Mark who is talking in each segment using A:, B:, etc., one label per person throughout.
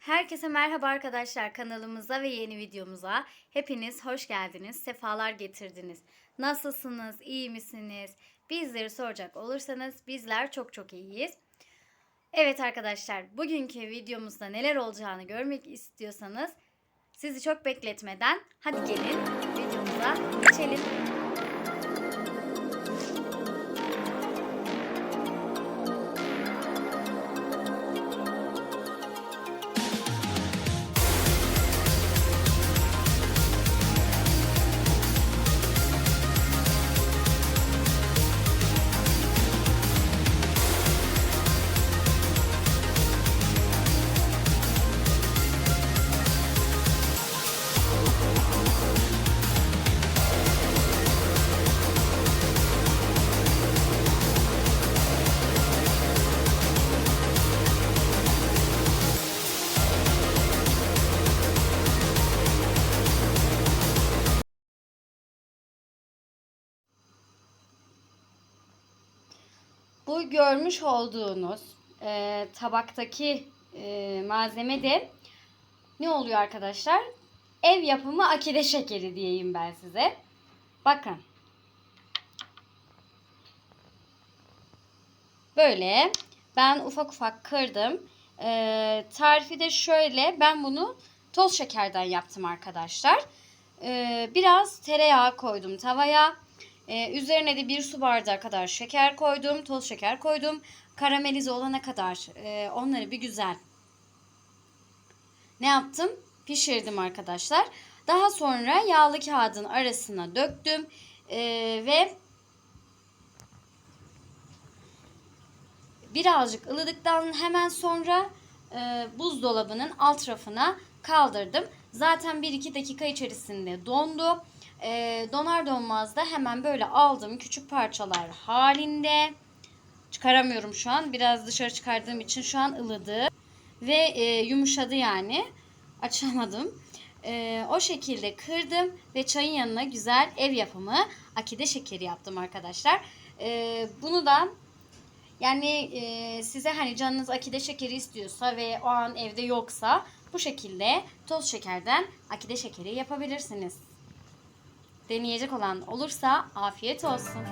A: Herkese merhaba arkadaşlar kanalımıza ve yeni videomuza. Hepiniz hoş geldiniz, sefalar getirdiniz. Nasılsınız, iyi misiniz? Bizleri soracak olursanız bizler çok çok iyiyiz. Evet arkadaşlar bugünkü videomuzda neler olacağını görmek istiyorsanız sizi çok bekletmeden hadi gelin videomuza geçelim. Bu görmüş olduğunuz e, tabaktaki e, malzeme de ne oluyor arkadaşlar? Ev yapımı akide şekeri diyeyim ben size. Bakın. Böyle ben ufak ufak kırdım. E, tarifi de şöyle. Ben bunu toz şekerden yaptım arkadaşlar. E, biraz tereyağı koydum tavaya. Ee, üzerine de bir su bardağı kadar şeker koydum. Toz şeker koydum. Karamelize olana kadar e, onları bir güzel ne yaptım? Pişirdim arkadaşlar. Daha sonra yağlı kağıdın arasına döktüm. Ee, ve birazcık ılıdıktan hemen sonra e, buzdolabının alt rafına kaldırdım. Zaten 1-2 dakika içerisinde dondu. E, donar donmaz da hemen böyle aldım küçük parçalar halinde. Çıkaramıyorum şu an. Biraz dışarı çıkardığım için şu an ılıdı. Ve e, yumuşadı yani. Açamadım. E, o şekilde kırdım ve çayın yanına güzel ev yapımı akide şekeri yaptım arkadaşlar. E, bunu da yani e, size hani canınız akide şekeri istiyorsa ve o an evde yoksa bu şekilde toz şekerden akide şekeri yapabilirsiniz. Deneyecek olan olursa afiyet olsun.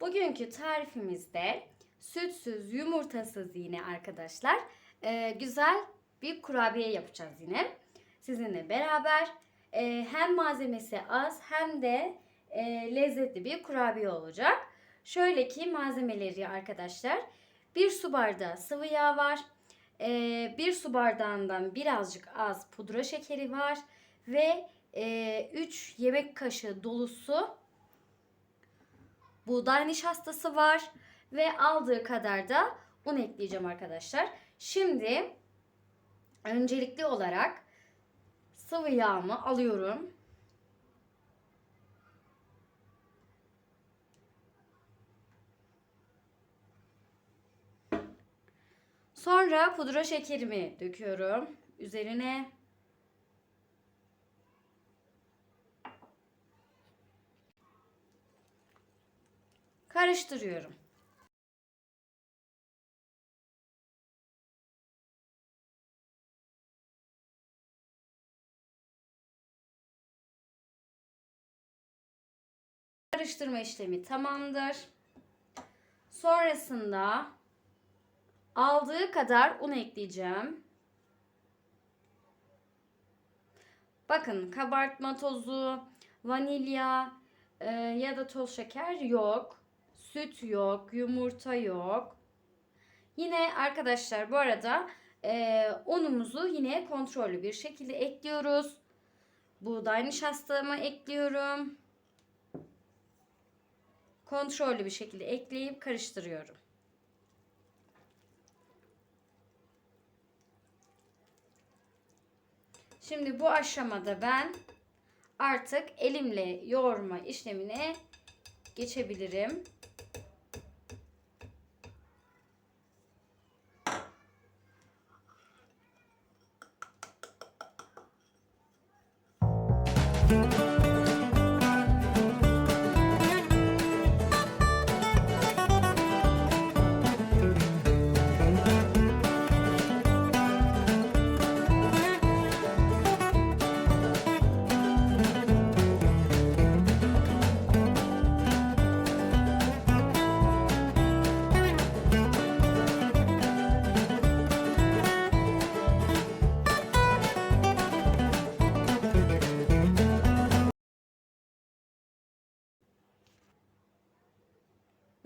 A: Bugünkü tarifimizde sütsüz, yumurtasız yine arkadaşlar e, güzel bir kurabiye yapacağız yine. Sizinle beraber e, hem malzemesi az hem de e, lezzetli bir kurabiye olacak. Şöyle ki malzemeleri arkadaşlar bir su bardağı sıvı yağ var. E, su bardağından birazcık az pudra şekeri var ve 3 yemek kaşığı dolusu buğday nişastası var ve aldığı kadar da un ekleyeceğim arkadaşlar. Şimdi öncelikli olarak sıvı yağımı alıyorum. Sonra pudra şekerimi döküyorum üzerine. Karıştırıyorum. Karıştırma işlemi tamamdır. Sonrasında aldığı kadar un ekleyeceğim. Bakın kabartma tozu, vanilya e, ya da toz şeker yok. Süt yok, yumurta yok. Yine arkadaşlar bu arada e, unumuzu yine kontrollü bir şekilde ekliyoruz. Buğday nişastamı ekliyorum kontrollü bir şekilde ekleyip karıştırıyorum. Şimdi bu aşamada ben artık elimle yoğurma işlemine geçebilirim.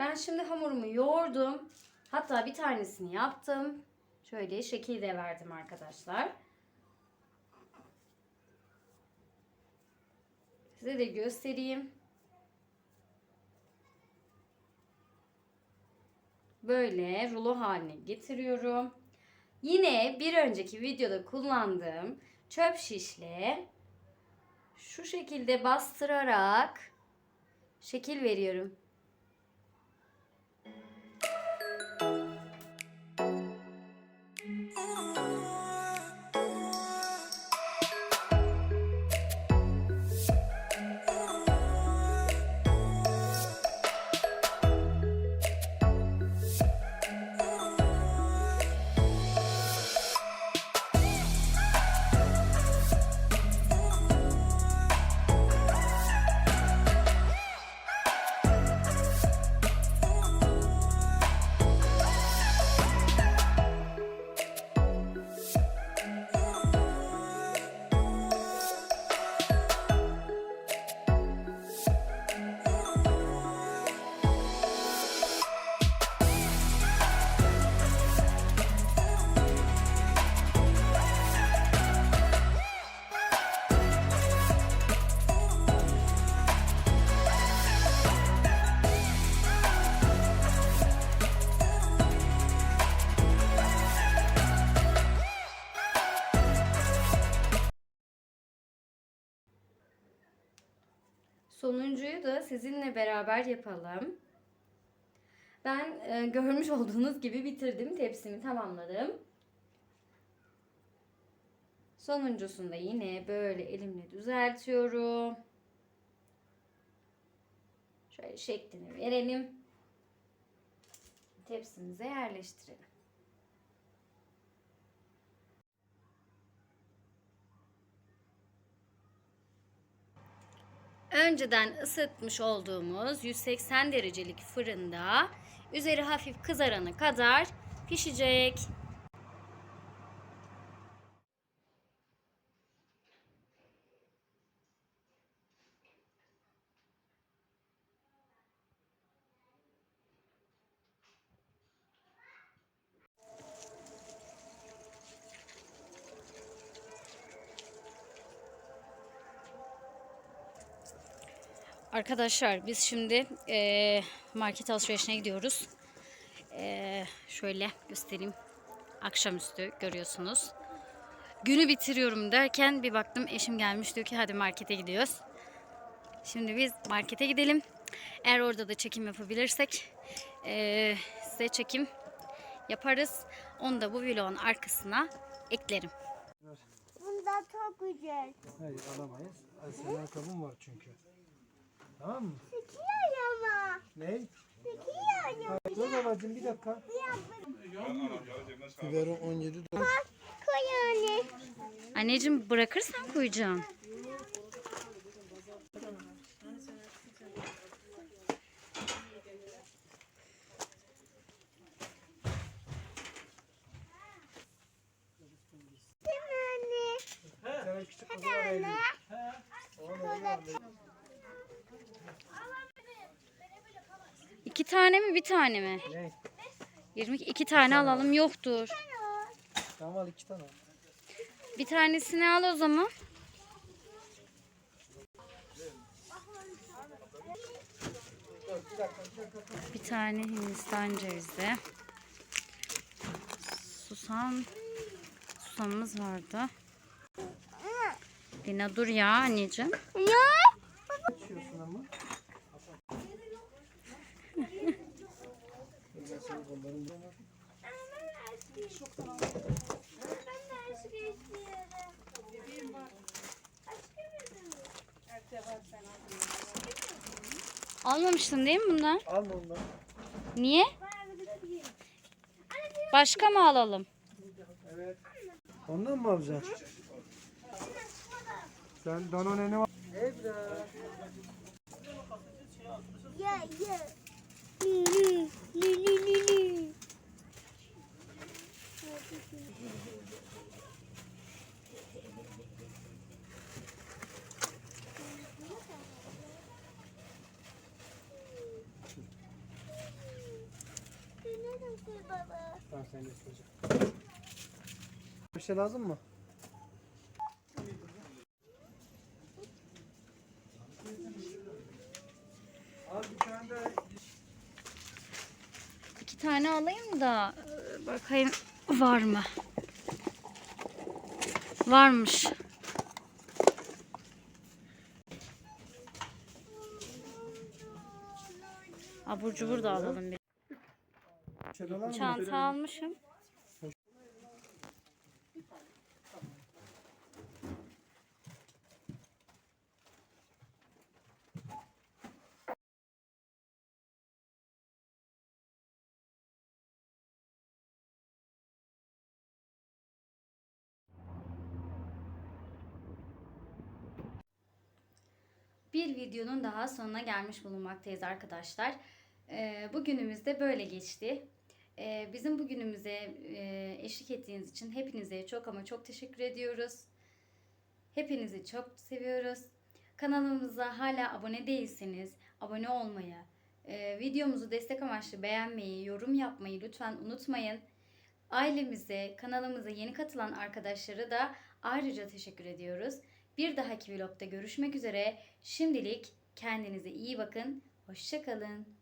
A: Ben şimdi hamurumu yoğurdum. Hatta bir tanesini yaptım. Şöyle şekil de verdim arkadaşlar. Size de göstereyim. Böyle rulo haline getiriyorum. Yine bir önceki videoda kullandığım çöp şişle şu şekilde bastırarak şekil veriyorum. Sonuncuyu da sizinle beraber yapalım. Ben e, görmüş olduğunuz gibi bitirdim. Tepsimi tamamladım. Sonuncusunu da yine böyle elimle düzeltiyorum. Şöyle şeklini verelim. Tepsimize yerleştirelim. Önceden ısıtmış olduğumuz 180 derecelik fırında üzeri hafif kızarana kadar pişecek. Arkadaşlar biz şimdi eee, market alışverişine gidiyoruz. Eee, şöyle göstereyim. Akşamüstü görüyorsunuz. Günü bitiriyorum derken bir baktım eşim gelmiş diyor ki hadi markete gidiyoruz. Şimdi biz markete gidelim. Eğer orada da çekim yapabilirsek eee, size çekim yaparız. Onu da bu vlogun arkasına eklerim.
B: Bunda çok güzel.
C: Hayır alamayız. Ay, Senin ayakkabın var çünkü. Tamam mı?
B: Sıkıyor ama.
C: Ne?
B: Sıkıyor ama.
C: Dur babacığım bir dakika. Biberon 17 dolar.
B: Koy anne.
A: Anneciğim bırakırsan koyacağım.
B: Değil mi anne?
C: Bir tane küçük kızı var evde.
A: İki tane mi bir tane mi?
C: Ne?
A: 22 iki tane alalım yoktur.
C: Tamam al iki tane.
A: Bir tanesini al o zaman.
C: Bir
A: tane Hindistan cevizi. Susam. Susamımız vardı. Lina dur ya anneciğim.
B: Ne?
C: İçiyorsun ama. şimdi.
B: Ama ben eski istiyorum. Ben de eski istiyorum.
D: Bebeğim var.
B: Eski mi?
D: Evde var sen aldın.
A: Almamıştın değil mi bundan?
C: Alma ondan.
A: Niye? Başka mı alalım?
C: Evet. Ondan mı alacaksın? Sen Danone'ni var. Ebra.
B: Ya ya. Li li li koy baba?
C: Tamam. Bir şey lazım mı?
A: İki tane alayım da e, bakayım var mı? Varmış. Abur cubur da alalım bir.
C: Mı?
A: Çanta almışım. Bir videonun daha sonuna gelmiş bulunmaktayız arkadaşlar. Ee, bugünümüz de böyle geçti. Ee, bizim bugünümüze e, eşlik ettiğiniz için hepinize çok ama çok teşekkür ediyoruz. Hepinizi çok seviyoruz. Kanalımıza hala abone değilseniz abone olmayı, e, videomuzu destek amaçlı beğenmeyi, yorum yapmayı lütfen unutmayın. Ailemize, kanalımıza yeni katılan arkadaşları da ayrıca teşekkür ediyoruz. Bir dahaki vlogda görüşmek üzere. Şimdilik kendinize iyi bakın. Hoşçakalın.